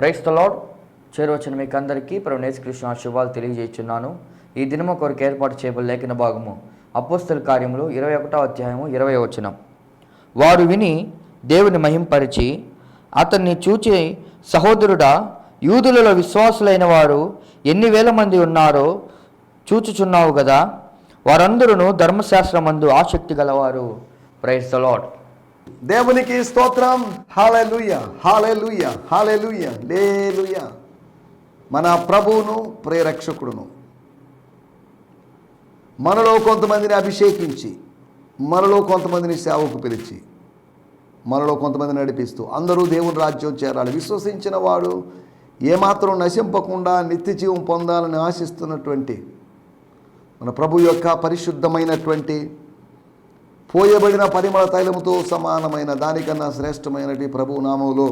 Price lord. చేరవచ్చిన మీకు అందరికీ ప్రభునేశ్ కృష్ణ శుభాలు తెలియజేస్తున్నాను ఈ దినము కొరకు ఏర్పాటు చేయబడి లేఖన భాగము అపోస్తల కార్యములు ఇరవై ఒకటో అధ్యాయము ఇరవై వచనం. వారు విని దేవుని మహింపరిచి అతన్ని చూచి సహోదరుడా యూదులలో విశ్వాసులైన వారు ఎన్ని వేల మంది ఉన్నారో చూచుచున్నావు కదా వారందరూ ధర్మశాస్త్రమందు ఆసక్తి గలవారు. ప్రైస్ ద లాడ్ దేవునికి స్తోత్రం. హాలెలుయ హాలెలుయ హాలెలుయ లేలుయ మన ప్రభువును ప్రేరక్షకుడును. మనలో కొంతమందిని అభిషేకించి మనలో కొంతమందిని సేవకు పిలిచి మనలో కొంతమంది నడిపిస్తూ అందరూ దేవుని రాజ్యం చేరాలి. విశ్వసించిన వాడు ఏమాత్రం నశింపకుండా నిత్య జీవం పొందాలని ఆశిస్తున్నటువంటి మన ప్రభు యొక్క పరిశుద్ధమైనటువంటి పోయబడిన పరిమళ తైలముతో సమానమైన దానికన్నా శ్రేష్టమైనటి ప్రభు నామంలో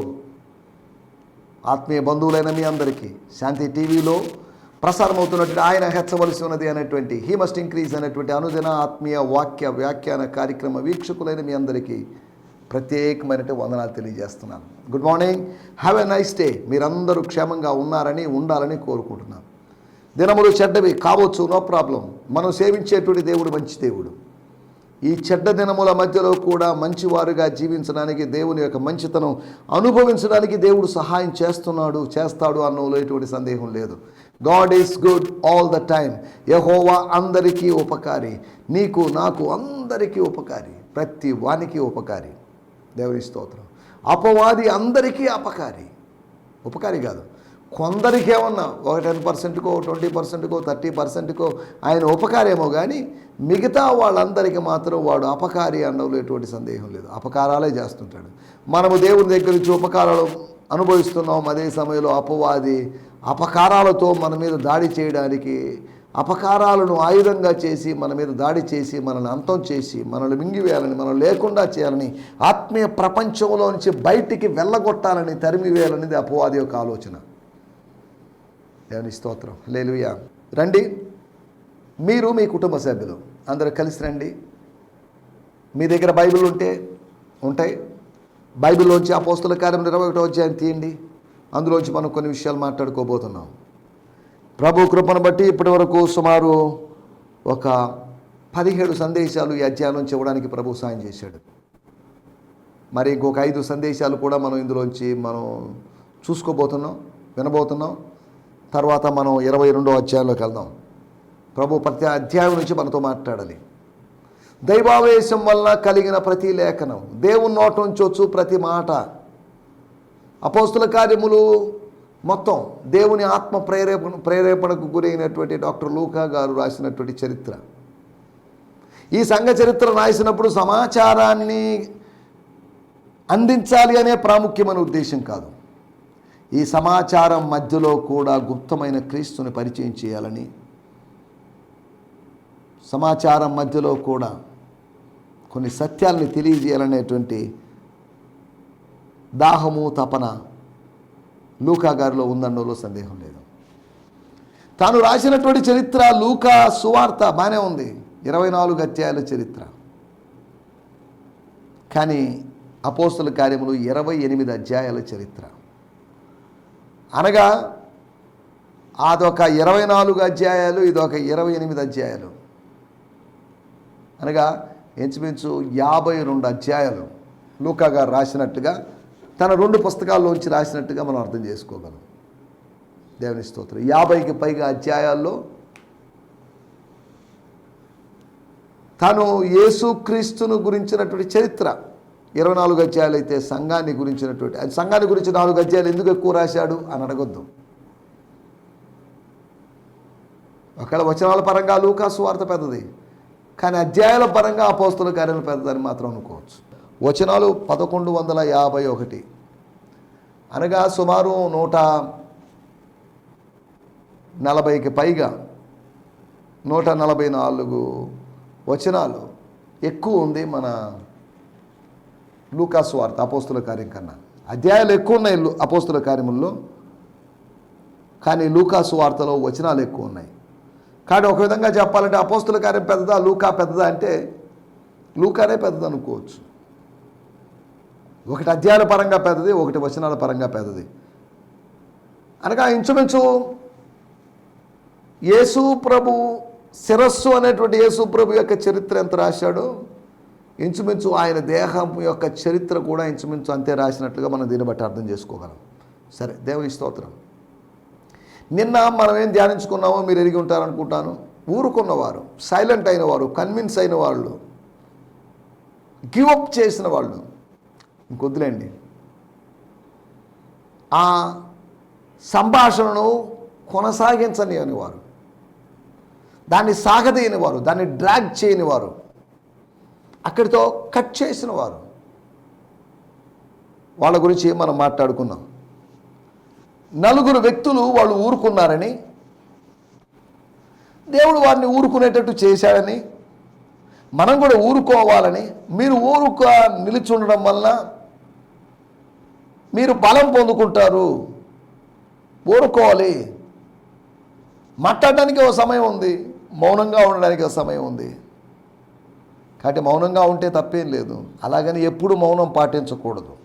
ఆత్మీయ బంధువులైన మీ అందరికీ శాంతి టీవీలో ప్రసారమవుతున్నటువంటి ఆయన హెచ్చవలసి ఉన్నది అనేటువంటి హీ మస్ట్ ఇంక్రీజ్ అనేటువంటి అనుదిన ఆత్మీయ వాక్య వ్యాఖ్యాన కార్యక్రమ వీక్షకులైన మీ అందరికీ ప్రత్యేకమైన వందనాలు తెలియజేస్తున్నాను. Good morning have a nice day మీరందరూ క్షేమంగా ఉన్నారని ఉండాలని కోరుకుంటున్నాను. దినములు చెడ్డవి కావచ్చు నో ప్రాబ్లం మనం సేవించేటువంటి దేవుడు మంచి దేవుడు. ఈ చెడ్డ దినముల మధ్యలో కూడా మంచివారుగా జీవించడానికి దేవుని యొక్క మంచితనం అనుభవించడానికి దేవుడు సహాయం చేస్తున్నాడు చేస్తాడు అన్నలో ఎటువంటి సందేహం లేదు. God is good all the time యహోవా అందరికీ ఉపకారి. నీకు నాకు అందరికీ ఉపకారి. ప్రతి వానికి ఉపకారి. దేవుని స్తోత్రం. అపవాది అందరికీ అపకారి. ఉపకారి కాదు. కొందరికి ఏమన్నా ఒక టెన్ పర్సెంట్కో ట్వంటీ పర్సెంట్కో థర్టీ పర్సెంట్కో ఆయన ఉపకారేమో కానీ మిగతా వాళ్ళందరికీ మాత్రం వాడు అపకారి అనడంలో ఎటువంటి సందేహం లేదు. అపకారాలే చేస్తుంటాడు. మనము దేవుని దగ్గర నుంచి ఉపకారాలు అనుభవిస్తున్నాం. అదే సమయంలో అపవాది అపకారాలతో మన మీద దాడి చేయడానికి అపకారాలను ఆయుధంగా చేసి మన మీద దాడి చేసి మనల్ని అంతం చేసి మనల్ని మింగివేయాలని మనం లేకుండా చేయాలని ఆత్మీయ ప్రపంచంలో నుంచి బయటికి వెళ్ళగొట్టాలని తరిమివేయాలనేది అపవాది యొక్క ఆలోచన. దేవుని స్తోత్రం. లేలుయా రండి. మీరు మీ కుటుంబ సభ్యులు అందరూ కలిసి రండి. మీ దగ్గర బైబిల్ ఉంటే ఉంటాయి. బైబిల్లోంచి ఆ పోస్తుల కార్యం ఇరవై ఒకటో అధ్యాయం తీయండి. అందులోంచి మనం కొన్ని విషయాలు మాట్లాడుకోబోతున్నాం. ప్రభు కృపను బట్టి ఇప్పటి వరకు సుమారు ఒక పదిహేడు సందేశాలు ఈ అధ్యాయంలోంచి ఇవ్వడానికి ప్రభు సాయం చేశాడు. మరి ఇంకొక ఐదు సందేశాలు కూడా మనం ఇందులోంచి మనం చూసుకోబోతున్నాం వినబోతున్నాం. తర్వాత మనం ఇరవై రెండో అధ్యాయంలోకి వెళ్దాం. ప్రభు ప్రతి అధ్యాయం నుంచి మనతో మాట్లాడాలి. దైవావేశం వల్ల కలిగిన ప్రతి లేఖనం దేవుని నోట నుంచి వచ్చు ప్రతి మాట. అపోస్తుల కార్యములు మొత్తం దేవుని ఆత్మ ప్రేరేపణ ప్రేరేపణకు గురైనటువంటి డాక్టర్ లూకా గారు రాసినటువంటి చరిత్ర. ఈ సంఘ చరిత్ర రాసినప్పుడు సమాచారాన్ని అందించాలి అనే ప్రాముఖ్యమైన ఉద్దేశం కాదు. ఈ సమాచారం మధ్యలో కూడా గుప్తమైన క్రీస్తుని పరిచయం చేయాలని సమాచారం మధ్యలో కూడా కొన్ని సత్యాల్ని తెలియజేయాలనేటువంటి దాహము తపన లూకా గారిలో ఉందన్నోలో సందేహం లేదు. తాను రాసినటువంటి చరిత్ర లూకా సువార్త బాగానే ఉంది. ఇరవై నాలుగు అధ్యాయాల చరిత్ర. కానీ అపోస్తుల కార్యములు ఇరవై ఎనిమిది అధ్యాయాల చరిత్ర. అనగా అదొక ఇరవై నాలుగు అధ్యాయాలు ఇదొక ఇరవై ఎనిమిది అధ్యాయాలు. అనగా ఇంచుమించు యాభై రెండు అధ్యాయాలు లూకా గారు రాసినట్టుగా తన రెండు పుస్తకాల్లోంచి రాసినట్టుగా మనం అర్థం చేసుకోగలం. దేవుని స్తోత్రం. యాభైకి పైగా అధ్యాయాల్లో తను యేసుక్రీస్తును గురించినటువంటి చరిత్ర ఇరవై నాలుగు అధ్యాయాలు అయితే సంఘాన్ని గురించినటువంటి అది సంఘాన్ని గురించి నాలుగు అధ్యాయాలు ఎందుకు ఎక్కువ రాశాడు అని అడగొద్దు. ఒకవేళ వచనాల పరంగా లూకాసు వార్త పెద్దది కానీ అధ్యాయాల పరంగా అపోస్తుల కార్యాలు పెద్దదని మాత్రం అనుకోవచ్చు. వచనాలు పదకొండు వందల యాభై ఒకటి. అనగా సుమారు నూట నలభైకి పైగా నూట నలభై నాలుగు వచనాలు ఎక్కువ ఉంది మన లూకాసు వార్త అపోస్తుల కార్యం కన్నా. అధ్యాయాలు ఎక్కువ ఉన్నాయి అపోస్తుల కార్యముల్లో కానీ లూకాసు వార్తలో వచనాలు ఎక్కువ ఉన్నాయి కానీ ఒక విధంగా చెప్పాలంటే అపోస్తుల కార్యం పెద్దదా లూకా పెద్దదా అంటే లూకానే పెద్దది అనుకోవచ్చు. ఒకటి అధ్యాయాల పరంగా పెద్దది ఒకటి వచనాల పరంగా పెద్దది. అనగా ఇంచుమించు యేసు ప్రభు శిరస్సు అనేటువంటి యేసు ప్రభు యొక్క చరిత్ర ఎంత రాశాడో ఇంచుమించు ఆయన దేహం యొక్క చరిత్ర కూడా ఇంచుమించు అంతే రాసినట్లుగా మనం దీన్ని బట్టి అర్థం చేసుకోగలం. సరే దేవుని స్తోత్రం. నిన్న మనం ఏం ధ్యానించుకున్నామో మీరు ఎరిగి ఉంటారనుకుంటాను. ఊరుకున్నవారు సైలెంట్ అయిన వారు కన్విన్స్ అయిన వాళ్ళు గివప్ చేసిన వాళ్ళు ఇంకొద్దులేండి. ఆ సంభాషణను కొనసాగించని వారు దాన్ని సాగదీయని వారు దాన్ని డ్రాగ్ చేయని వారు అక్కడితో కట్ చేసిన వారు. వాళ్ళ గురించి మనం మాట్లాడుకున్నాం. నలుగురు వ్యక్తులు వాళ్ళు ఊరుకున్నారని దేవుడు వారిని ఊరుకునేటట్టు చేశాడని మనం కూడా ఊరుకోవాలని మీరు ఊరుక నిలిచి ఉండడం వలన మీరు బలం పొందుకుంటారు. ఊరుకోవాలి. మాట్లాడడానికి ఒక సమయం ఉంది. మౌనంగా ఉండడానికి ఒక సమయం ఉంది. కాబట్టి మౌనంగా ఉంటే తప్పేం లేదు. అలాగని ఎప్పుడు మౌనం పాటించకూడదు.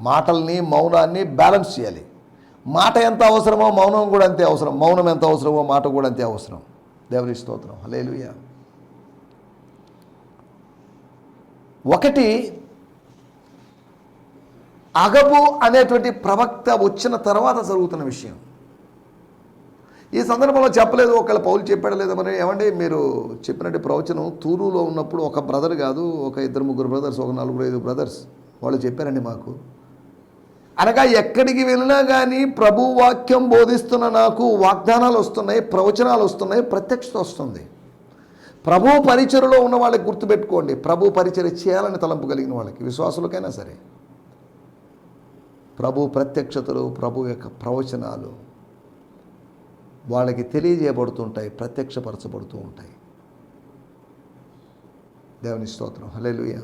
మాటల్ని మౌనాన్ని బ్యాలెన్స్ చేయాలి. మాట ఎంత అవసరమో మౌనం కూడా అంతే అవసరం. మౌనం ఎంత అవసరమో మాట కూడా అంతే అవసరం. దేవుని స్తోత్రం. హలేలుయ ఒకటి అగబు అనేటువంటి ప్రవక్త వచ్చిన తర్వాత జరుగుతున్న విషయం. ఈ సందర్భంలో చెప్పలేదు ఒకళ్ళ పౌలు చెప్పాడు లేదా మరి ఏమండి మీరు చెప్పినట్టు ప్రవచనం తూరులో ఉన్నప్పుడు ఒక బ్రదర్ కాదు ఒక ఇద్దరు ముగ్గురు బ్రదర్స్ ఒక నలుగురు ఐదు బ్రదర్స్ వాళ్ళు చెప్పారండి మాకు. అనగా ఎక్కడికి వెళ్ళినా కానీ ప్రభు వాక్యం బోధిస్తున్న నాకు వాగ్దానాలు వస్తున్నాయి ప్రవచనాలు వస్తున్నాయి ప్రత్యక్షత వస్తుంది. ప్రభు పరిచయలో ఉన్న వాళ్ళకి గుర్తుపెట్టుకోండి ప్రభు పరిచయ చేయాలని తలంపు కలిగిన వాళ్ళకి విశ్వాసులకైనా సరే. ప్రభు ప్రత్యక్షతలు ప్రభు యొక్క ప్రవచనాలు వాళ్ళకి తెలియజేయబడుతుంటాయి ప్రత్యక్షపరచబడుతూ ఉంటాయి దేవుని స్తోత్రం. హలేలుయ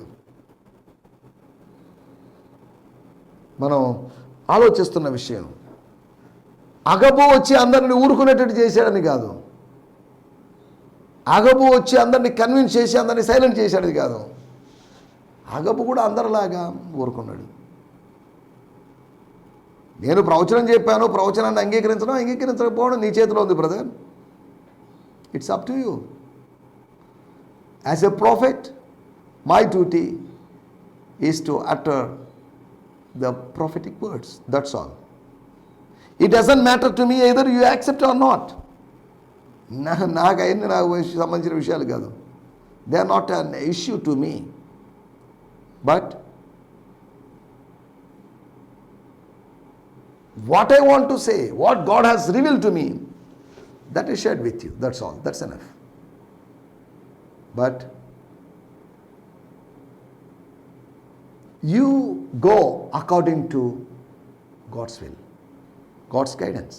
మనం ఆలోచిస్తున్న విషయం అగబు వచ్చి అందరిని ఊరుకునేటట్టు చేశాడని కాదు. అగబు వచ్చి అందరిని కన్విన్స్ చేసి అందరిని సైలెంట్ చేశాడని కాదు. అగబు కూడా అందరిలాగా ఊరుకున్నాడు. నేను ప్రవచనం చెప్పాను ప్రవచనాన్ని అంగీకరించడం అంగీకరించకపోవడం నీ చేతిలో ఉంది brother it's up to you as a prophet my duty is to utter the prophetic words that's all it doesn't matter to me either you accept or not నా నాకు అయింది నాకు సంబంధించిన విషయాలు కాదు. They are not an issue to me but what I want to say what God has reveal to me that is shared with you that's all that's enough but you go according to God's will God's guidance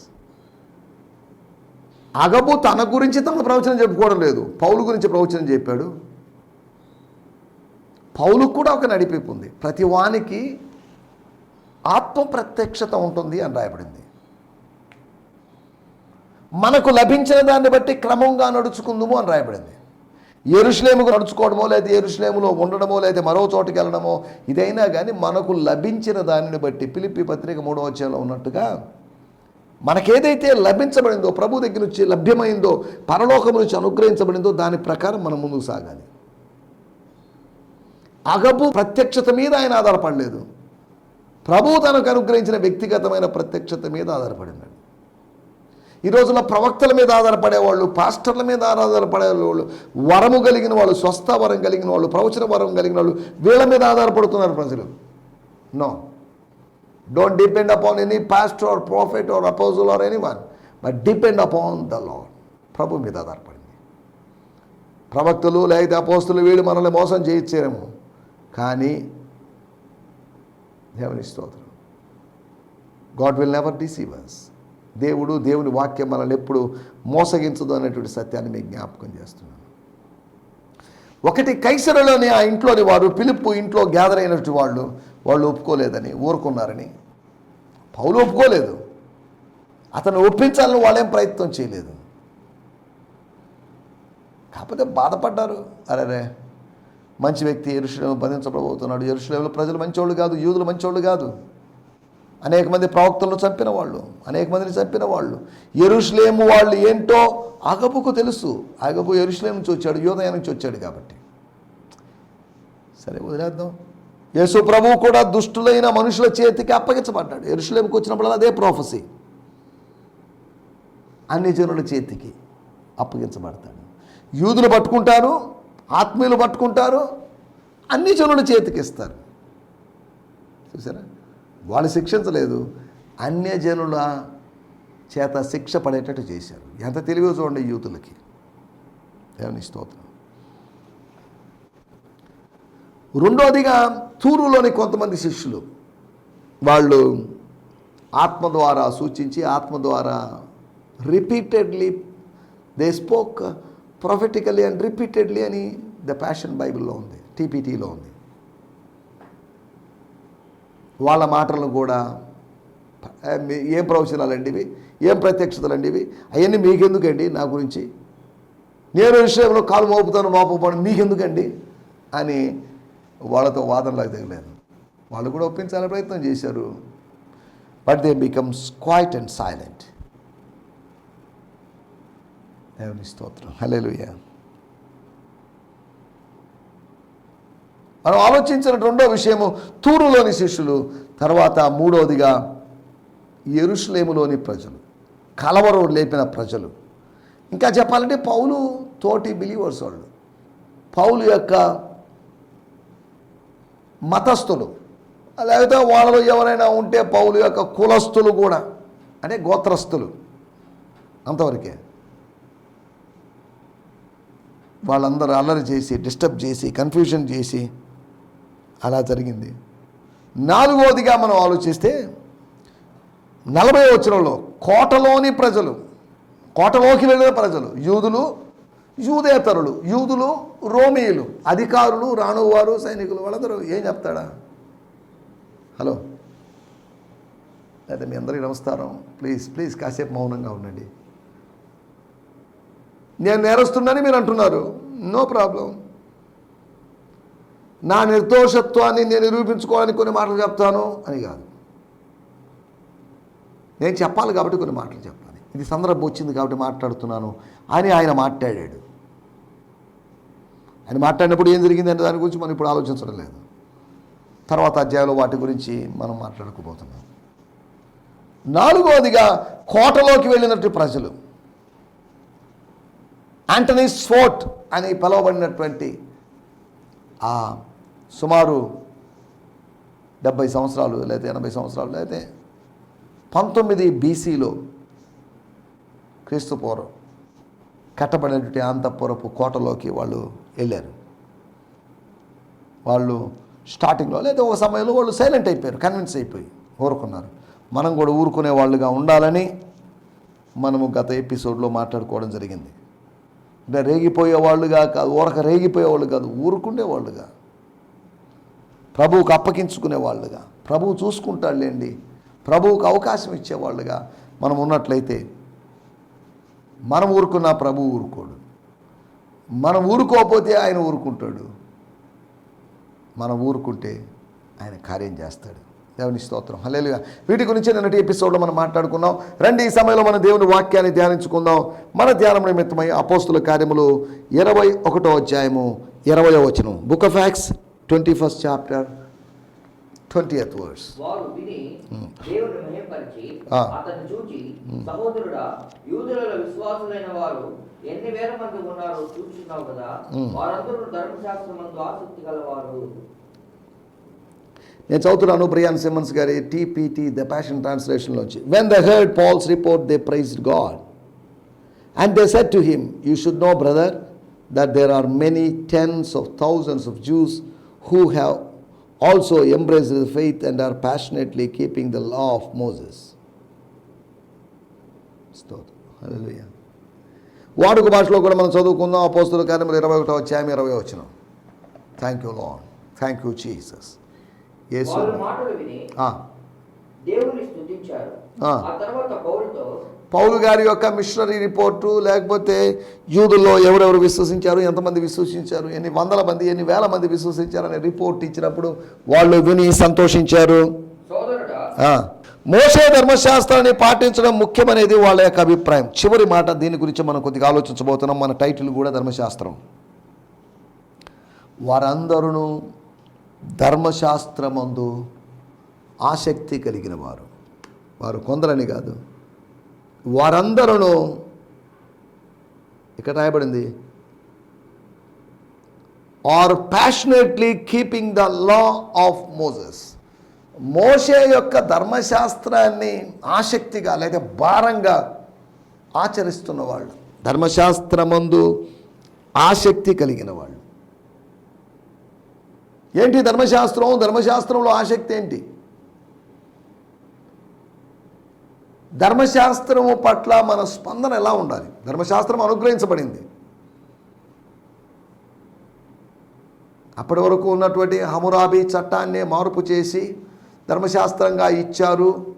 అగబు తన గురించి తన ప్రవచనం చెప్పుకోవడం లేదు. పౌలు గురించి ప్రవచనం చెప్పాడు. పౌలు కూడా ఒక నడిపింపు ఉంది. ప్రతి వానికి ఆత్మ ప్రత్యక్షత ఉంటుంది అని రాయబడింది. మనకు లభించిన దాన్ని బట్టి క్రమంగా నడుచుకుందాము అని రాయబడింది. ఎరుశ్లేముకు నడుచుకోవడమో లేదా ఎరుశ్లేములో ఉండడమో లేదా మరో చోటుకి వెళ్ళడమో ఇదైనా కానీ మనకు లభించిన దానిని బట్టి పిలిపి పత్రిక మూడవ వచ్చేలో ఉన్నట్టుగా మనకేదైతే లభించబడిందో ప్రభు దగ్గర నుంచి లభ్యమైందో పరలోకం నుంచి అనుగ్రహించబడిందో దాని ప్రకారం మనం ముందుకు సాగాలి. అగబు ప్రత్యక్షత మీద ఆయన ఆధారపడలేదు. ప్రభు తనకు అనుగ్రహించిన వ్యక్తిగతమైన ప్రత్యక్షత మీద ఆధారపడినాడు ఈ రోజున ప్రవక్తల మీద ఆధారపడేవాళ్ళు పాస్టర్ల మీద ఆధారపడే వాళ్ళు వరము కలిగిన వాళ్ళు స్వస్థ వరం కలిగిన వాళ్ళు ప్రవచన వరం కలిగిన వాళ్ళు వీళ్ళ మీద ఆధారపడుతున్నారు ప్రజలు. No don't depend upon any pastor or prophet or apostle or any one but depend upon the Lord ప్రభు మీద ఆధారపడింది. ప్రవక్తలు లేకపోతే అపోస్తులు వీళ్ళు మనల్ని మోసం చేయించారేమో కానీ దేవుని స్తోత్రం. God will never deceive us దేవుడు దేవుని వాక్యం మనల్ని ఎప్పుడు మోసగించదు అనేటువంటి సత్యాన్ని మీకు జ్ఞాపకం చేస్తున్నాను ఒకటి కైసరలోని ఆ ఇంట్లోని వారు పిలుపు ఇంట్లో గ్యాదర్ అయినటువంటి వాళ్ళు వాళ్ళు ఒప్పుకోలేదని ఊరుకున్నారని. పౌలు ఒప్పుకోలేదు. అతను ఒప్పించాలని వాళ్ళేం ప్రయత్నం చేయలేదు. కాకపోతే బాధపడ్డారు. అరే మంచి వ్యక్తి ఎరుషులేము బంధించబడబోతున్నాడు. ఎరుషులేములో ప్రజలు మంచోళ్ళు కాదు యూదులు మంచోళ్ళు కాదు. అనేక మంది ప్రవక్తలను చంపిన వాళ్ళు అనేక మందిని చంపిన వాళ్ళు. ఎరుషులేము వాళ్ళు ఏంటో అగపుకు తెలుసు. అగపు ఎరుషులేం నుంచి వచ్చాడు యోదయ నుంచి వచ్చాడు కాబట్టి. సరే వదిలేద్దాం. యేసు ప్రభువు కూడా దుష్టులైన మనుషుల చేతికి అప్పగించబడ్డాడు. ఎరుషులేంకి వచ్చినప్పుడు అదే ప్రోఫసీ అన్ని జనుల చేతికి అప్పగించబడతాడు. యూదులు పట్టుకుంటారు ఆత్మీయులు పట్టుకుంటారు అన్ని జనుల చేతికి ఇస్తారు చూసారా వాళ్ళు శిక్షించలేదు. అన్యజనుల చేత శిక్ష పడేటట్టు చేశారు. ఎంత తెలివి చూడండి యూతులకి. దేవుని స్తోత్రం. రెండోదిగా తూరులోని కొంతమంది శిష్యులు వాళ్ళు ఆత్మ ద్వారా సూచించి ఆత్మ ద్వారా repeatedly they spoke prophetically and repeatedly అని ద ప్యాషన్ బైబిల్లో ఉంది టీపీటీలో ఉంది. వాళ్ళ మాటలను కూడా ఏం ప్రవచనాలండి ఇవి? ఏం ప్రత్యక్షతలండి ఇవి? అవన్నీ మీకెందుకండి నా గురించి? నేను విషయంలో కాలు మోపుతాను మోపబడి మీకెందుకండి? అని వాళ్ళతో వాదనలకు తగలేదు వాళ్ళు కూడా ఒప్పించాలని ప్రయత్నం చేశారు. But they becomes quiet and silent దేవుని స్తోత్రం. హలేలుయ మనం ఆలోచించిన రెండో విషయము తూరులోని శిష్యులు తర్వాత మూడవదిగా ఎరుషులేములోని ప్రజలు కలవరం లేపిన ప్రజలు. ఇంకా చెప్పాలంటే పౌలు తోటి బిలీవర్స్ వాళ్ళు పౌలు యొక్క మతస్థులు లేకపోతే వాళ్ళలో ఎవరైనా ఉంటే పౌలు యొక్క కులస్తులు కూడా అంటే గోత్రస్తులు అంతవరకే. వాళ్ళందరూ అల్లరి చేసి డిస్టర్బ్ చేసి కన్ఫ్యూజన్ చేసి అలా జరిగింది. నాలుగవదిగా మనం ఆలోచిస్తే నలభై వచ్చరంలో కోటలోని ప్రజలు కోటలోకి వెళ్ళిన ప్రజలు యూదులు యూదేతరులు యూదులు రోమియులు అధికారులు రాణువారు సైనికులు వాళ్ళందరూ ఏం చెప్తాడా? హలో? లేదా మీ అందరికీ నమస్కారం. ప్లీజ్ ప్లీజ్ కాసేపు మౌనంగా ఉండండి. నేను నేరస్తున్నానని మీరు అంటున్నారు. నో ప్రాబ్లం నా నిర్దోషత్వాన్ని నేను నిరూపించుకోవాలని కొన్ని మాటలు చెప్తాను అని కాదు. నేను చెప్పాలి కాబట్టి కొన్ని మాటలు చెప్పాలి. ఇది సందర్భం వచ్చింది కాబట్టి మాట్లాడుతున్నాను అని ఆయన మాట్లాడాడు. ఆయన మాట్లాడినప్పుడు ఏం జరిగిందంటే దాని గురించి మనం ఇప్పుడు ఆలోచించడం లేదు. తర్వాత అధ్యాయంలో వాటి గురించి మనం మాట్లాడుకోబోతున్నాం నాలుగవదిగా కోటలోకి వెళ్ళినట్టు ప్రజలు. యాంటనీ స్వోట్ అని పిలువబడినటువంటి ఆ సుమారు డెబ్భై సంవత్సరాలు లేకపోతే ఎనభై సంవత్సరాలు లేకపోతే పంతొమ్మిది బీసీలో క్రీస్తుపూర్వం కట్టబడినటువంటి అంతఃపురపు కోటలోకి వాళ్ళు వెళ్ళారు. వాళ్ళు స్టార్టింగ్లో లేదా ఒక సమయంలో వాళ్ళు సైలెంట్ అయిపోయారు కన్విన్స్ అయిపోయి ఊరుకున్నారు. మనం కూడా ఊరుకునే వాళ్ళుగా ఉండాలని మనము గత ఎపిసోడ్లో మాట్లాడుకోవడం జరిగింది. అంటే రేగిపోయే వాళ్ళుగా కాదు ఊరక రేగిపోయేవాళ్ళు కాదు ఊరుకుండే వాళ్ళుగా ప్రభువుకు అప్పగించుకునే వాళ్ళుగా ప్రభువు చూసుకుంటాడులేండి. ప్రభువుకు అవకాశం ఇచ్చేవాళ్ళుగా. మనం ఉన్నట్లయితే మనం ఊరుకున్నా ప్రభు ఊరుకోడు. మనం ఊరుకోకపోతే ఆయన ఊరుకుంటాడు. మనం ఊరుకుంటే ఆయన కార్యం చేస్తాడు. దేవుని స్తోత్రం. హల్లెలూయా. వీటి గురించి నిన్నటి ఎపిసోడ్లో మనం మాట్లాడుకున్నాం. రండి ఈ సమయంలో మన దేవుని వాక్యాన్ని ధ్యానించుకుందాం. మన ధ్యానం నిమిత్తమై అపోస్తుల కార్యములు ఇరవై ఒకటో అధ్యాయము ఇరవయో వచనం. Book of Acts twenty first chapter twenty eighth words ఎన్ని వేల మంది ఉన్నారో చూస్తున్నావు కదా? ఉమ్. వారందరూ ధర్మశాస్త్రమందు ఆసక్తి గలవారు. నేను చదువుతున్నాను బ్రియాన్ సిమన్స్ గారి టీపీటీ ద ప్యాషన్ ట్రాన్స్లేషన్లో వచ్చి when the heard Paul's report they praised God and they said to him you should know brother that there are many tens of thousands of Jews who have also embrace the faith and are passionately keeping the law of Moses వాడుక భాషలో కూడా మనం చదువుకుందాం. అపోస్తుల కార్యములు ఇరవై ఒకటో వచ్చాము ఇరవై వచ్చినాం thank you Lord thank you Jesus యేసు. పౌలు గారి యొక్క మిషనరీ రిపోర్టు లేకపోతే యూదుల్లో ఎవరెవరు విశ్వసించారు ఎంతమంది విశ్వసించారు ఎన్ని వందల మంది ఎన్ని వేల మంది విశ్వసించారు అనే రిపోర్ట్ ఇచ్చినప్పుడు వాళ్ళు విని సంతోషించారు. మోసే ధర్మశాస్త్రాన్ని పాటించడం ముఖ్యమనేది వాళ్ళ యొక్క అభిప్రాయం. చివరి మాట దీని గురించి మనం కొద్దిగా ఆలోచించబోతున్నాం మన టైటిల్ కూడా ధర్మశాస్త్రం. వారందరూ ధర్మశాస్త్రమందు ఆసక్తి కలిగిన వారు వారు కొందరని కాదు. వారందరూ ఇక్కడ రాయబడింది. Are passionately keeping the law of Moses మోషే యొక్క ధర్మశాస్త్రాన్ని ఆసక్తిగా లేదా భారంగా ఆచరిస్తున్న వాళ్ళు ధర్మశాస్త్రమందు ఆసక్తి కలిగిన వాళ్ళు ఏంటి ధర్మశాస్త్రం? ధర్మశాస్త్రంలో ఆసక్తి ఏంటి? ధర్మశాస్త్రము పట్ల మన స్పందన ఎలా ఉండాలి? ధర్మశాస్త్రం అనుగ్రహించబడింది. అప్పటి వరకు ఉన్నటువంటి హమురాబీ చట్టాన్ని మార్పు చేసి ధర్మశాస్త్రంగా ఇచ్చారు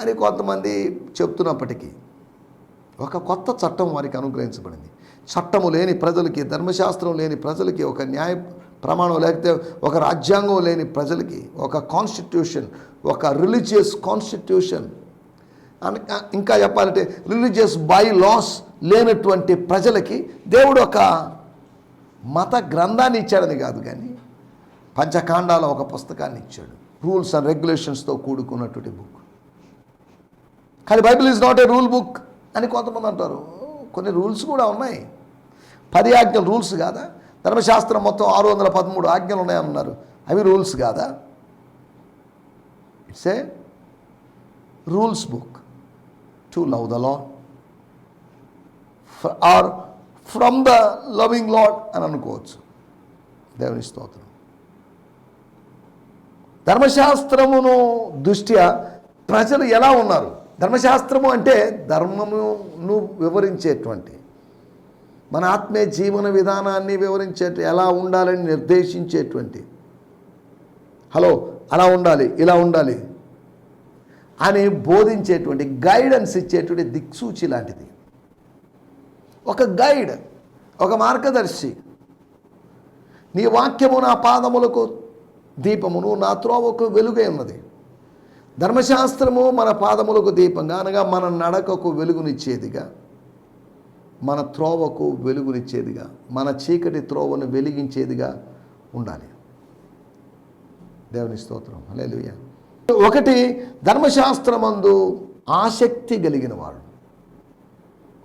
అని కొంతమంది చెప్తున్నప్పటికీ ఒక కొత్త చట్టం వారికి అనుగ్రహించబడింది. చట్టము లేని ప్రజలకి ధర్మశాస్త్రం లేని ప్రజలకి ఒక న్యాయ ప్రమాణం లేకపోతే ఒక రాజ్యాంగం లేని ప్రజలకి ఒక కాన్స్టిట్యూషన్ ఒక రిలీజియస్ కాన్స్టిట్యూషన్ ఇంకా చెప్పాలంటే రిలీజియస్ బై లాస్ లేనటువంటి ప్రజలకి దేవుడు ఒక మత గ్రంథాన్ని ఇచ్చాడని కాదు కానీ పంచకాండాల ఒక పుస్తకాన్ని ఇచ్చాడు. రూల్స్ అండ్ రెగ్యులేషన్స్తో కూడుకున్నటువంటి బుక్. కానీ Bible is not a rule book అని కొంతమంది అంటారు. కొన్ని రూల్స్ కూడా ఉన్నాయి. పది ఆజ్ఞలు రూల్స్ కాదా? ధర్మశాస్త్రం మొత్తం ఆరు వందల పదమూడు ఆజ్ఞలు ఉన్నాయన్నారు అవి రూల్స్ కాదా? It's a rules book to love the law or from the loving Lord అని అనుకోవచ్చు. దేవుని స్తోత్రం. ధర్మశాస్త్రమును దృష్ట్యా ప్రజలు ఎలా ఉన్నారు? ధర్మశాస్త్రము అంటే ధర్మమును వివరించేటువంటి మన ఆత్మీయ జీవన విధానాన్ని వివరించే ఎలా ఉండాలని నిర్దేశించేటువంటి. హలో అలా ఉండాలి ఇలా ఉండాలి అని బోధించేటువంటి గైడెన్స్ ఇచ్చేటువంటి దిక్సూచి లాంటిది. ఒక గైడ్ ఒక మార్గదర్శి నీ వాక్యము నా పాదములకు దీపమును నా త్రోవకు వెలుగై ఉన్నది. ధర్మశాస్త్రము మన పాదములకు దీపంగా అనగా మన నడకకు వెలుగునిచ్చేదిగా. మన త్రోవకు వెలుగునిచ్చేదిగా మన చీకటి త్రోవను వెలిగించేదిగా ఉండాలి. దేవుని స్తోత్రం. హల్లెలూయా. ఒకటి ధర్మశాస్త్రమందు ఆసక్తి కలిగిన వాడు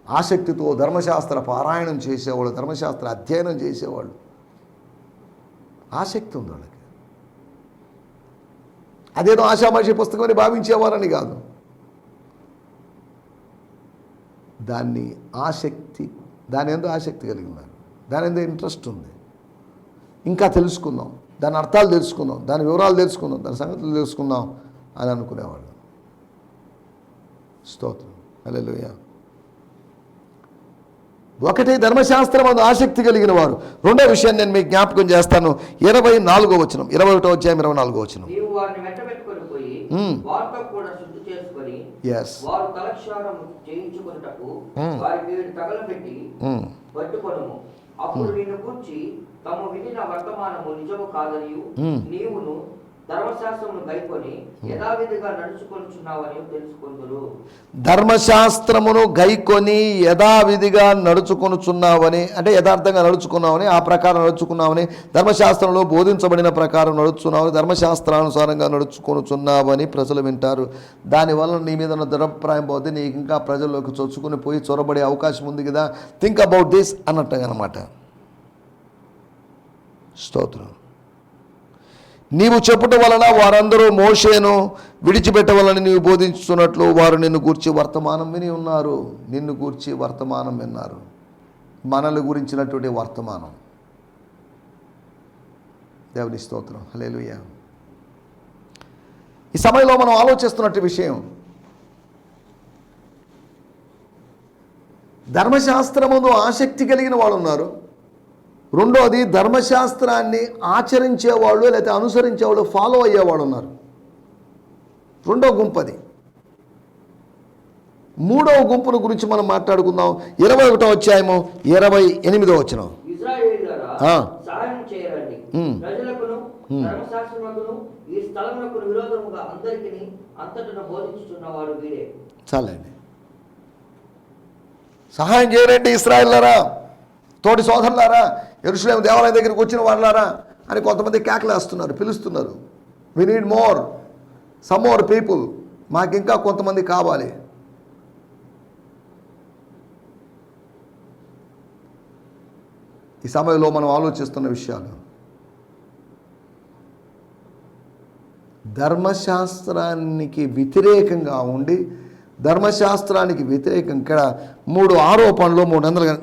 ఆసక్తితో ధర్మశాస్త్ర పారాయణం చేసేవాళ్ళు ధర్మశాస్త్ర అధ్యయనం చేసేవాళ్ళు ఆసక్తి ఉంది వాళ్ళకి. అదేదో ఆషామాషి పుస్తకం అని భావించేవారని కాదు. దాన్ని ఆసక్తి దాని ఎందు ఆసక్తి కలిగి ఉన్నారు. దాని ఎందు ఇంట్రెస్ట్ ఉంది. ఇంకా తెలుసుకుందాం. దాని అర్థాలు తెలుసుకుందాం. దాని వివరాలు తెలుసుకుందాం. దాని సంగతులు తెలుసుకుందాం అని అనుకునేవాళ్ళు. స్తోత్రం. అలెలుయా ఒకటి ధర్మశాస్త్రం అందు ఆసక్తి కలిగిన వారు. రెండో విషయాన్ని నేను మీకు జ్ఞాపకం చేస్తాను. ఇరవై నాలుగో వచనం ఇరవై ఒకటో అధ్యాయం ఇరవై నాలుగో వచనం. అప్పుడు నిన్ను కూర్చి తమ వినిన వర్తమానము నిజము కాదనియు. నీవును ధర్మశాస్త్రమును గైకొని యథావిధిగా నడుచుకొనుచున్నావని తెలుసుకుందురు ధర్మశాస్త్రమును గైకొని యథావిధిగా నడుచుకొనుచున్నావని అంటే యథార్థంగా నడుచుకున్నావని ఆ ప్రకారం నడుచుకున్నావని ధర్మశాస్త్రంలో బోధించబడిన ప్రకారం నడుచుకున్నావని ధర్మశాస్త్రానుసారంగా నడుచుకొనుచున్నావని ప్రజలు వింటారు. దానివల్ల నీ మీద ఉన్న దురభిప్రాయం పోతే నీకు ఇంకా ప్రజల్లోకి చొచ్చుకుని పోయి చొరబడే అవకాశం ఉంది కదా. థింక్ అబౌట్ దిస్ అన్నట్టుగా అనమాట స్తోత్రం. నీవు చెప్పుట వలన వారందరూ మోషేను విడిచిపెట్టవలని నీవు బోధించుతున్నట్లు వారు నిన్ను గూర్చి వర్తమానం విని ఉన్నారు. నిన్ను గూర్చి వర్తమానం విన్నారు. మనల్ని గురించినటువంటి వర్తమానం. దేవుని స్తోత్రం. హల్లెలూయా. ఈ సమయంలో మనం ఆలోచిస్తున్నట్టు విషయం. ధర్మశాస్త్రముందు ఆసక్తి కలిగిన వాళ్ళు ఉన్నారు రెండోది ధర్మశాస్త్రాన్ని ఆచరించేవాళ్ళు లేకపోతే అనుసరించేవాళ్ళు ఫాలో అయ్యేవాళ్ళు ఉన్నారు. రెండో గుంపు అది మూడవ గుంపును గురించి మనం మాట్లాడుకుందాం. ఇరవై ఒకటో అధ్యాయము ఇరవై ఎనిమిదో వచ్చిన చాలండి. సహాయం చేయరండి ఇస్రాయల్లారా తోటి సోదరులారా ఎరుసలేం దేవాలయం దగ్గరికి వచ్చిన వాళ్ళారా అని కొంతమంది కేకలేస్తున్నారు పిలుస్తున్నారు. We need more some more people మాకు ఇంకా కొంతమంది కావాలి. ఈ సమయంలో మనం ఆలోచిస్తున్న విషయాలు. ధర్మశాస్త్రానికి వ్యతిరేకంగా ఉండి ధర్మశాస్త్రానికి వ్యతిరేకం. ఇక్కడ మూడు ఆరోపణలు మూడు వందల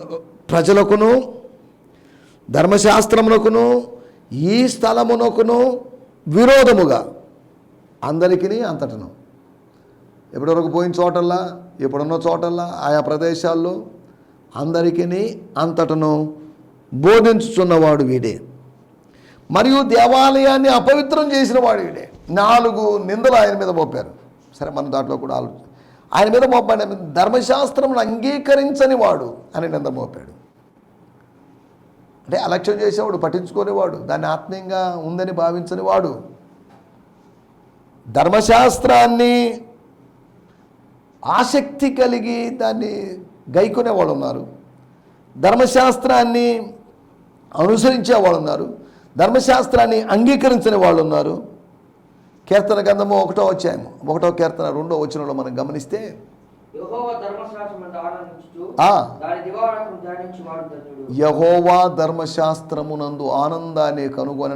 ప్రజలకును ధర్మశాస్త్రమునకును ఈ స్థలమునకును విరోధముగా అందరికీ అంతటను. ఎప్పటివరకు పోయిన చోటల్లా ఎప్పుడున్న చోటల్లా ఆయా ప్రదేశాల్లో అందరికీ అంతటను బోధించుచున్నవాడు వీడే. మరియు దేవాలయాన్ని అపవిత్రం చేసిన వాడు. వీడే నాలుగు నిందలు ఆయన మీద మోపారు. సరే మనం దాంట్లో కూడా ఆలోచన ఆయన మీద మోపాడు. ధర్మశాస్త్రమును అంగీకరించని వాడు అని నింద మోపాడు. అంటే అలక్ష్యం చేసేవాడు పట్టించుకునేవాడు దాన్ని ఆత్మీయంగా ఉందని భావించని వాడు. ధర్మశాస్త్రాన్ని ఆసక్తి కలిగి దాన్ని గైకునే వాళ్ళు ఉన్నారు. ధర్మశాస్త్రాన్ని అనుసరించే వాళ్ళు ఉన్నారు. ధర్మశాస్త్రాన్ని అంగీకరించని వాళ్ళు ఉన్నారు. కీర్తన గంధము ఒకటో వచ్చాము ఒకటో కీర్తన రెండో వచనంలో మనం గమనిస్తే యెహోవా ధర్మశాస్త్రమునందు ఆనందాన్ని కనుగొన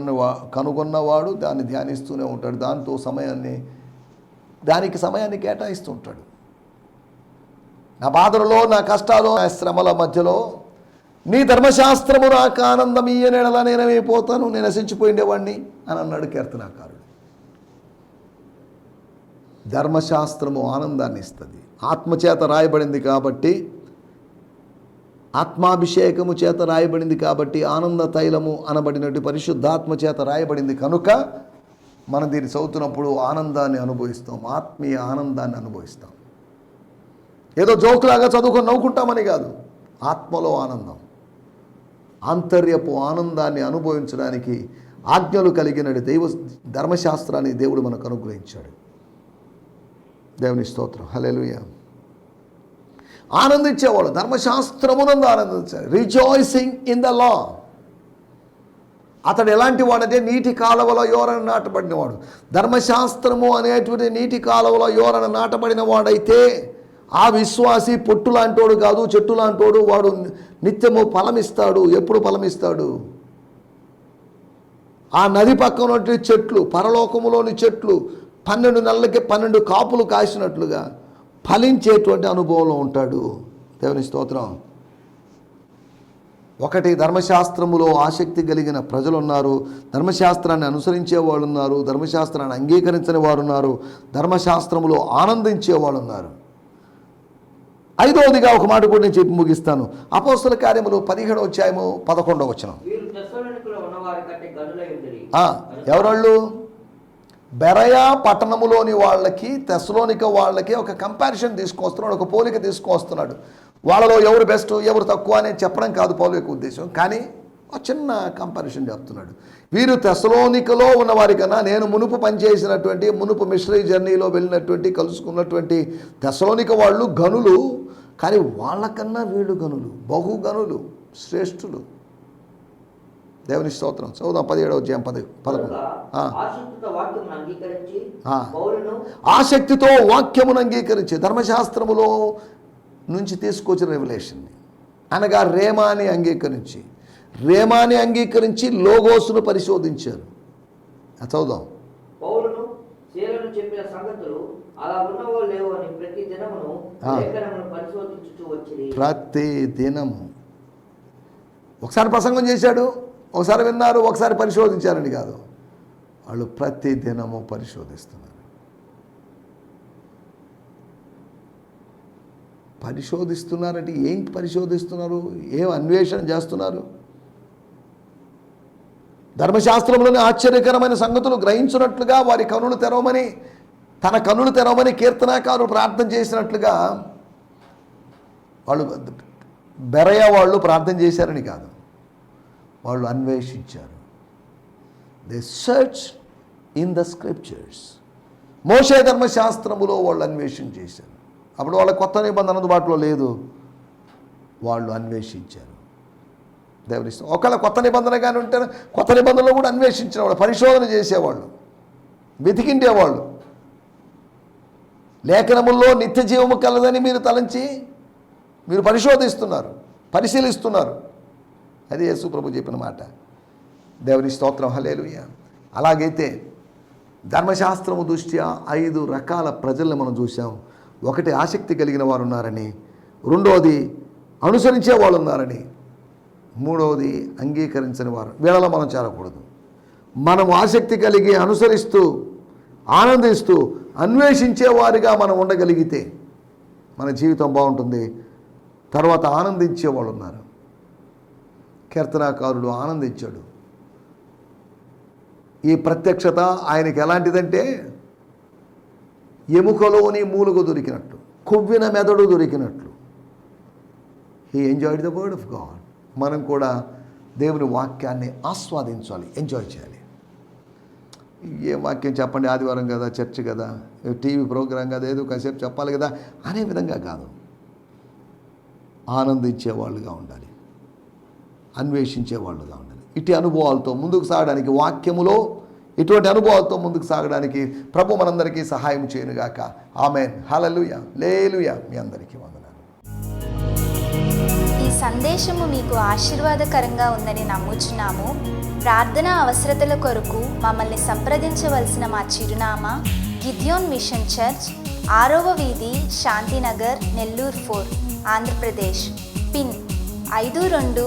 కనుగొన్నవాడు దాన్ని ధ్యానిస్తూనే ఉంటాడు. దాంతో సమయాన్ని దానికి సమయాన్ని కేటాయిస్తూ ఉంటాడు నా బాధలలో నా కష్టాలు నా శ్రమల మధ్యలో నీ ధర్మశాస్త్రము నాకు ఆనందం ఇయ్యనేడలా నేనేమైపోతాను నేను నశించిపోయిండేవాడిని అని అన్నాడు కీర్తనాకారుడు. ధర్మశాస్త్రము ఆనందాన్ని ఇస్తుంది. ఆత్మచేత రాయబడింది కాబట్టి ఆత్మాభిషేకము చేత రాయబడింది కాబట్టి ఆనంద తైలము అనబడినట్టు పరిశుద్ధాత్మ చేత రాయబడింది కనుక మనం దీన్ని చదువుతున్నప్పుడు ఆనందాన్ని అనుభవిస్తాం ఆత్మీయ ఆనందాన్ని అనుభవిస్తాం. ఏదో జోకులాగా చదువుకొని నవ్వుకుంటామని కాదు ఆత్మలో ఆనందం. ఆంతర్యపు ఆనందాన్ని అనుభవించడానికి ఆజ్ఞలు కలిగిన దైవ ధర్మశాస్త్రాన్ని దేవుడు మనకు అనుగ్రహించాడు. దేవుని స్తోత్రం. హలెలుయ ఆనందించేవాడు ధర్మశాస్త్రమునందు ఆనందించాడు రిజాయిసింగ్ ఇన్ ద లా అతడు ఎలాంటి వాడంటే నీటి కాలువలో యోరన నాటబడినవాడు ధర్మశాస్త్రము అనేటువంటి నీటి కాలువలో యోరన నాటబడిన వాడైతే ఆ విశ్వాసి పొట్టు లాంటోడు కాదు చెట్టు లాంటోడు వాడు నిత్యము ఫలమిస్తాడు. ఎప్పుడు ఫలమిస్తాడు? ఆ నది పక్కన చెట్లు పరలోకములోని చెట్లు పన్నెండు నెలలకి పన్నెండు కాపులు కాసినట్లుగా ఫలించేటువంటి అనుభవంలో ఉంటాడు దేవుని స్తోత్రం. ఒకటి ధర్మశాస్త్రములో ఆసక్తి కలిగిన ప్రజలు ఉన్నారు ధర్మశాస్త్రాన్ని అనుసరించే వాళ్ళు ఉన్నారు ధర్మశాస్త్రాన్ని అంగీకరించని వారు ఉన్నారు ధర్మశాస్త్రములో ఆనందించే వాళ్ళు ఉన్నారు ఐదవదిగా ఒక మాట కూడా నేను చెప్పి ముగిస్తాను. అపోస్తుల కార్యములు పదిహేడవ అధ్యాయము పదకొండవ ఆ, ఎవరోళ్ళు? బెరయా పట్టణములోని వాళ్ళకి తెసలోనిక వాళ్ళకి ఒక కంపారిజన్ తీసుకొస్తున్నాడు ఒక పోలిక తీసుకొస్తున్నాడు. వాళ్ళలో ఎవరు బెస్ట్ ఎవరు తక్కువ అనేది చెప్పడం కాదు పౌలు యొక్క ఉద్దేశం. కానీ ఒక చిన్న కంపారిజన్ చెప్తున్నాడు. వీరు తెసలోనికలో ఉన్న నేను మునుపు పనిచేసినటువంటి మునుపు మిషనరీ జర్నీలో వెళ్ళినటువంటి కలుసుకున్నటువంటి తెసలోనిక వాళ్ళు గనులు కానీ వాళ్ళకన్నా వీళ్ళు గనులు బహు గనులు శ్రేష్ఠులు. దేవుని స్తోత్రం. చదువుదాం పదిహేడవ అధ్యాయం పది పదకొండు. ఆసక్తితో వాక్యమును అంగీకరించి ధర్మశాస్త్రములో నుంచి తీసుకొచ్చిన రెవల్యూషన్ని అనగా రేమాని అంగీకరించి. రేమాని అంగీకరించి లోగోసును పరిశోధించారు. చదువుదాం. పౌలును శీలను చెప్పిన సంగతులు అలా ఉన్నవో లేవో అని ప్రతి దినమును ఆ. లేఖనమును పరిశోధించుచూ వచ్చిరి. ప్రతి దినము. ఒకసారి ప్రసంగం చేశాడు. ఒకసారి విన్నారు ఒకసారి పరిశోధించారని కాదు. వాళ్ళు ప్రతి దినము పరిశోధిస్తున్నారు. పరిశోధిస్తున్నారంటే ఏం పరిశోధిస్తున్నారు? ఏం అన్వేషణ చేస్తున్నారు? ధర్మశాస్త్రంలోని ఆశ్చర్యకరమైన సంగతులు గ్రహించినట్లుగా వారి కనులు తెరవమని తన కనులు తెరవమని కీర్తనాకారులు ప్రార్థన చేసినట్లుగా వాళ్ళు బెరయ వాళ్ళు ప్రార్థన చేశారని కాదు. వాళ్ళు అన్వేషించారు. They search in the scriptures మోసే ధర్మశాస్త్రములో వాళ్ళు అన్వేషణ చేశారు. అప్పుడు వాళ్ళ కొత్త నిబంధన అందుబాటులో లేదు. వాళ్ళు అన్వేషించారు. దేవుని ఒకళ్ళ ఒకవేళ కొత్త నిబంధన కానీ ఉంటే కొత్త నిబంధనలు కూడా అన్వేషించిన వాళ్ళు పరిశోధన చేసేవాళ్ళు వెతికిండేవాళ్ళు. లేఖనముల్లో నిత్య జీవము కలదని మీరు తలంచి మీరు పరిశోధిస్తున్నారు పరిశీలిస్తున్నారు. అది యేసు ప్రభు చెప్పిన మాట. దేవుని స్తోత్రం హలేలుయ్య అలాగైతే ధర్మశాస్త్రము దృష్ట్యా ఐదు రకాల ప్రజల్ని మనం చూసాం ఒకటి ఆసక్తి కలిగిన వారు ఉన్నారని రెండవది అనుసరించే వాళ్ళు ఉన్నారని మూడవది అంగీకరించని వారు. వీళ్ళలో మనం చేరకూడదు. మనం ఆసక్తి కలిగి అనుసరిస్తూ ఆనందిస్తూ అన్వేషించే వారిగా మనం ఉండగలిగితే మన జీవితం బాగుంటుంది. తర్వాత ఆనందించే వాళ్ళు ఉన్నారు కీర్తనాకారుడు ఆనందించాడు. ఈ ప్రత్యక్షత ఆయనకి ఎలాంటిదంటే ఎముకలోని మూలుగు దొరికినట్లు కొవ్విన మెదడు దొరికినట్లు. He enjoyed the word of God మనం కూడా దేవుని వాక్యాన్ని ఆస్వాదించాలి ఎంజాయ్ చేయాలి. ఏ వాక్యం చెప్పండి ఆదివారం కదా చర్చ్ కదా టీవీ ప్రోగ్రాం కదా ఏదో కాసేపు చెప్పాలి కదా అనే విధంగా కాదు. ఆనందించే వాళ్ళుగా ఉండాలి. అన్వేషించే వాళ్ళుగా ఉండాలి. ఇటు అనుభవాలతో ముందుకు సాగడానికి వాక్యములో ఇటువంటి అనుభవాలతో ముందుకు సాగడానికి ప్రభు మనందరికీ సహాయం చేయనుగాక. ఆమెన్. హలలుయ లేలుయ. మీ అందరికీ వందనాలు. ఈ సందేశము మీకు ఆశీర్వాదకరంగా ఉందని నమ్ముచున్నాము. ప్రార్థన అవసరతల కొరకు మమ్మల్ని సంప్రదించవలసిన మా చిరునామా గిద్యోన్ మిషన్ చర్చ్ ఆరవ వీధి శాంతినగర్ నెల్లూరు ఫోర్ ఆంధ్రప్రదేశ్. పిన్ ఐదు రెండు